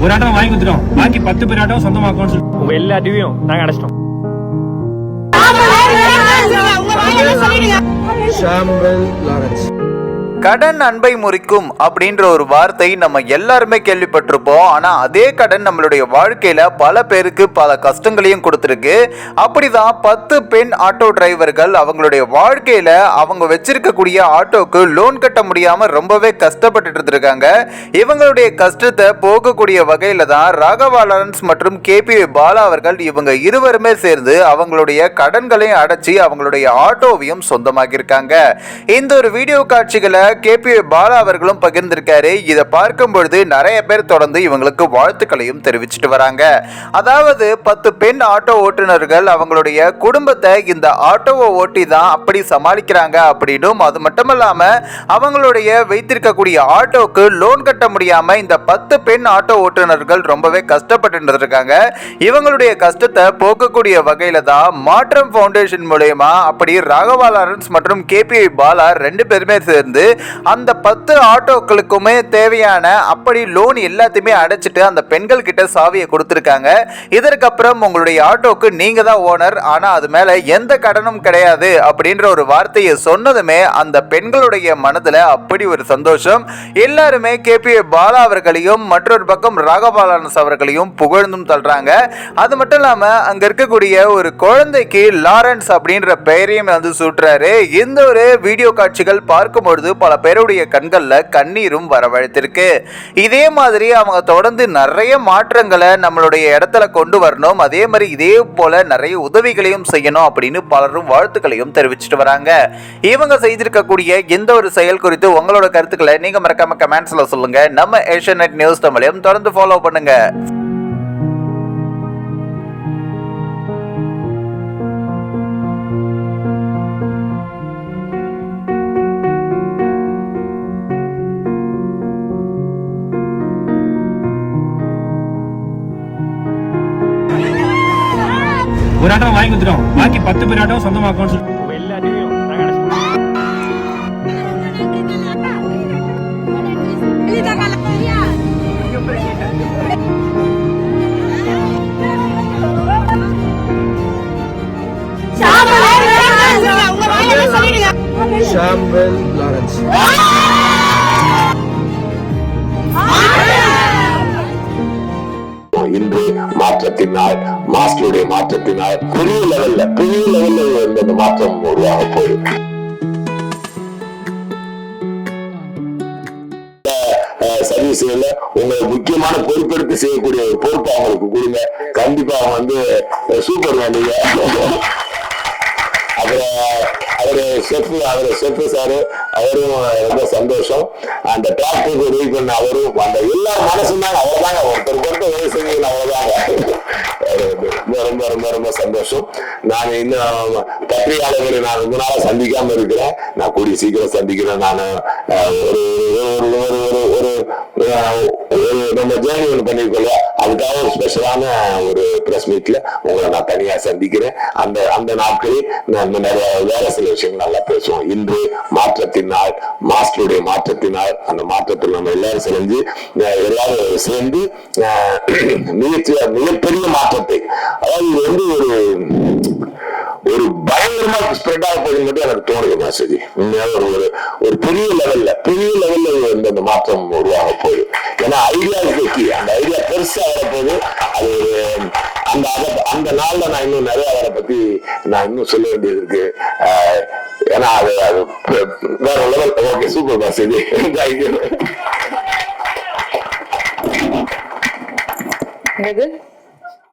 ஒரு ஆட்டோ வாங்கி கொடுத்துட்டோம் பாக்கி பத்து பேர் ஆட்டோ சொந்தமாக்கணும்னு சொல்லி உங்க எல்லா டிவியும் நாங்க அடைச்சிட்டோம் ஷாம்பல் லாரன்ஸ் கடன் அன்பை முறிக்கும் அப்படின்ற ஒரு வார்த்தை நம்ம எல்லாருமே கேள்விப்பட்டிருப்போம். ஆனா அதே கடன் நம்மளுடைய வாழ்க்கையில பல பேருக்கு பல கஷ்டங்களையும் கொடுத்துருக்கு. அப்படிதான் பத்து பெண் ஆட்டோ டிரைவர்கள் அவங்களுடைய வாழ்க்கையில அவங்க வச்சிருக்கக்கூடிய ஆட்டோக்கு லோன் கட்ட முடியாம ரொம்பவே கஷ்டப்பட்டு இருந்திருக்காங்க. இவங்களுடைய கஷ்டத்தை போகக்கூடிய வகையில தான் ராகவா லாரன்ஸ் மற்றும் கேபி பாலா அவர்கள் இவங்க இருவருமே சேர்ந்து அவங்களுடைய கடன்களையும் அடைச்சி அவங்களுடைய ஆட்டோவையும் சொந்தமாக்கியிருக்காங்க. இந்த ஒரு வீடியோ காட்சிகளை கேபி பாலா அவர்களும் பகிர்ந்திருக்காரு. இதை பார்க்கும் பொழுது நிறைய பேர் தொடர்ந்து இவங்களுக்கு வாழ்த்துக்களையும் தெரிவிச்சிட்டு வராங்க. அதாவது பத்து பெண் ஆட்டோ ஓட்டுநர்கள் அவங்களுடைய குடும்பத்தை இந்த ஆட்டோவை ஓட்டி தான் அப்படி சமாளிக்கிறாங்க அப்படின்னும் அது மட்டும் இல்லாமல் அவங்களுடைய வைத்திருக்கக்கூடிய ஆட்டோக்கு லோன் கட்ட முடியாமல் இந்த பத்து பெண் ஆட்டோ ஓட்டுநர்கள் ரொம்பவே கஷ்டப்பட்டு இருக்காங்க இவங்களுடைய கஷ்டத்தை போக்கக்கூடிய வகையில் தான் மாற்றம் ஃபவுண்டேஷன் மூலயமா அப்படி ராகவா லாரன்ஸ் மற்றும் கேபிஐ பாலா ரெண்டு பேருமே சேர்ந்து அந்த பத்து ஆட்டோக்களுக்குமே தேவையான அப்படி லோன் எல்லாத்தையுமே அடைச்சிட்டு அந்த பெண்கள் கிட்ட சாவியை கொடுத்துருக்காங்க. இதற்கப்புறம் உங்களுடைய ஆட்டோக்கு நீங்க தான் ஓனர் ஆனா அது மேல எந்த கடனும் கிடையாது அப்படின்ற ஒரு வார்த்தையை சொன்னதுமே அந்த பெண்களுடைய மனதுல அப்படி ஒரு சந்தோஷம். எல்லாருமே கேபி பாலா அவர்களையும் மற்றொரு பக்கம் ராகபாலானஸ் அவர்களையும் புகழ்ந்தும் தள்ளுறாங்க. அது மட்டும் இல்லாம அங்க இருக்கக்கூடிய ஒரு குழந்தைக்கு லாரன்ஸ் அப்படின்ற பெயரையும் வந்து சூட்டுறாரு. இந்த ஒரு வீடியோ காட்சிகள் பார்க்கும்பொழுது பல பேருடைய கண்களில் கண்ணீரும் வரவழைத்திருக்கு. இதே மாதிரி அவங்க தொடர்ந்து நிறைய மாற்றங்களை நம்மளுடைய இடத்துல கொண்டு வரணும். அதே மாதிரி இதே போல நிறைய உதவிகளையும் செய்யணும் அப்படின்னு பலரும் வாழ்த்துக்களையும் தெரிவிச்சுட்டு வராங்க. இவங்க செய்திருக்கக்கூடிய எந்த ஒரு செயல் குறித்து உங்களோட கருத்துக்களை நீங்க மறக்காம கமெண்ட்ஸ்ல சொல்லுங்க. நம்ம ஏஷியன் நெட் நியூஸ் தமிழையும் தொடர்ந்து ஃபாலோ பண்ணுங்க. ஒரு ஆட்டோ வாங்கி கொடுத்துட்டோம் பாக்கி பத்து பேர் ஆட்டோ சொந்தமாக்கணும்னு சொல்லி உங்க எல்லா டிவியும் மாற்றத்தினால் மாஸ்டருடைய மாற்றத்தினால் பெரிய லெவல்ல பெரிய லெவல்ல இந்த மாற்றம் உருவாக போயிடும் சர்வீஸ்ல உங்களை முக்கியமான பொறுப்பெடுத்து செய்யக்கூடிய ஒரு பொறுப்பு அவங்களுக்கு கொடுங்க. கண்டிப்பா அவங்க வந்து சூப்பர் வேண்டிய செஃப் அவரு செஃப் சார் அவரும் ரொம்ப சந்தோஷம். அந்த டிராக்டருக்கு உதவி பண்ண அவரும் அந்த எல்லா மனசும் தாங்க அவ்வளவுதாங்க. ஒருத்தர் பொறுத்த உதவி செஞ்சீங்க அவ்வளவுதாங்க. ரொம்ப ரொம்ப ரொம்ப ரொம்ப சந்தோஷம். நான் இன்னும் பத்திரிகையாளர்களை நான் ரொம்ப நாளாக சந்திக்காம இருக்கிறேன். நான் கூடிய சீக்கிரம் சந்திக்கிறேன். நான் ஒரு ஒரு ஒரு ஒரு ஒரு ஒரு நம்ம ஜேர்னி ஒன்று பண்ணிருக்கோம் அதுக்காக ஒரு ஸ்பெஷலான ஒரு பிரஸ் மீட்ல உங்களை நான் தனியா சந்திக்கிறேன். அந்த அந்த நாட்களில் நான் நிறைய வேற சில விஷயங்கள் நல்லா பேசுவோம். இன்று மாற்றத்தினால் மாஸ்டருடைய மாற்றத்தினால் அந்த மாற்றத்தில் நம்ம எல்லாரும் செஞ்சு எல்லாரும் சேர்ந்து அஹ், மிகச்சி மிகப்பெரிய மாற்றத்தை அதாவது இது வந்து ஒரு ஒரு பயங்கரமா ஸ்ப்ரெட் ஆக போகுது மட்டும் எனக்கு தோணுது மெசேஜ் உண்மையாக ஒரு ஒரு பெரிய லெவல்ல பெரிய லெவல்ல வந்து அந்த மாற்றம் உருவாக போகுது. ஏன்னா ஐடியா கி அந்த ஐடியா பெருசா வரப்போது அது ஒரு அந்த அந்த நாள்ல நான் இன்னும் நிறைய அவரை பத்தி நான் இன்னும் சொல்ல வேண்டியது இருக்கு. அஹ், ஏன்னா அது அது வேற level okay super message thank you